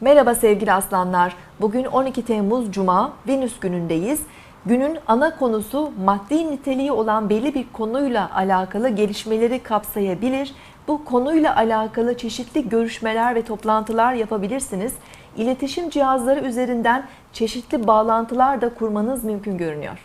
Merhaba sevgili aslanlar. Bugün 12 Temmuz Cuma, Venüs günündeyiz. Günün ana konusu maddi niteliği olan belli bir konuyla alakalı gelişmeleri kapsayabilir. Bu konuyla alakalı çeşitli görüşmeler ve toplantılar yapabilirsiniz. İletişim cihazları üzerinden çeşitli bağlantılar da kurmanız mümkün görünüyor.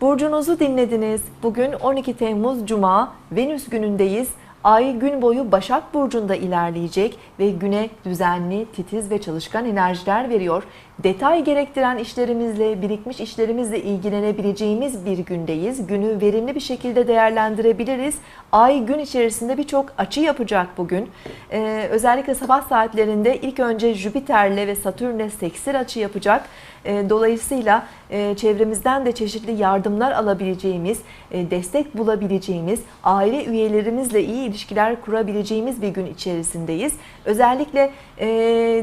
Burcunuzu dinlediniz. Bugün 12 Temmuz Cuma, Venüs günündeyiz. Ay gün boyu Başak Burcu'nda ilerleyecek ve güne düzenli, titiz ve çalışkan enerjiler veriyor. Detay gerektiren işlerimizle, birikmiş işlerimizle ilgilenebileceğimiz bir gündeyiz. Günü verimli bir şekilde değerlendirebiliriz. Ay gün içerisinde birçok açı yapacak bugün. Ee, özellikle sabah saatlerinde ilk önce Jüpiter'le ve Satürn'le seksir açı yapacak. Ee, dolayısıyla e, çevremizden de çeşitli yardımlar alabileceğimiz, e, destek bulabileceğimiz, aile üyelerimizle iyi ilişkiler kurabileceğimiz bir gün içerisindeyiz. Özellikle e,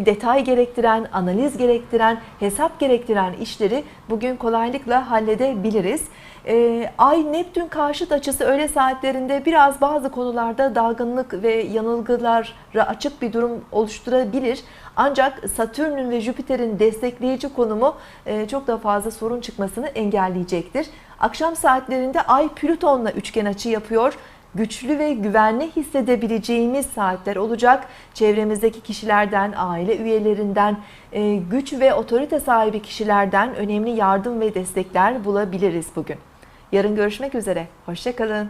detay gerektiren, analiz gerektiren, hesap gerektiren işleri bugün kolaylıkla halledebiliriz. E, Ay Neptün karşıt açısı öğle saatlerinde biraz bazı konularda dalgınlık ve yanılgılara açık bir durum oluşturabilir. Ancak Satürn'ün ve Jüpiter'in destekleyici konumu e, çok daha fazla sorun çıkmasını engelleyecektir. Akşam saatlerinde Ay Plüton'la üçgen açı yapıyor güçlü ve güvenli hissedebileceğimiz saatler olacak. Çevremizdeki kişilerden, aile üyelerinden, e, güç ve otorite sahibi kişilerden önemli yardım ve destekler bulabiliriz bugün. Yarın görüşmek üzere. Hoşçakalın.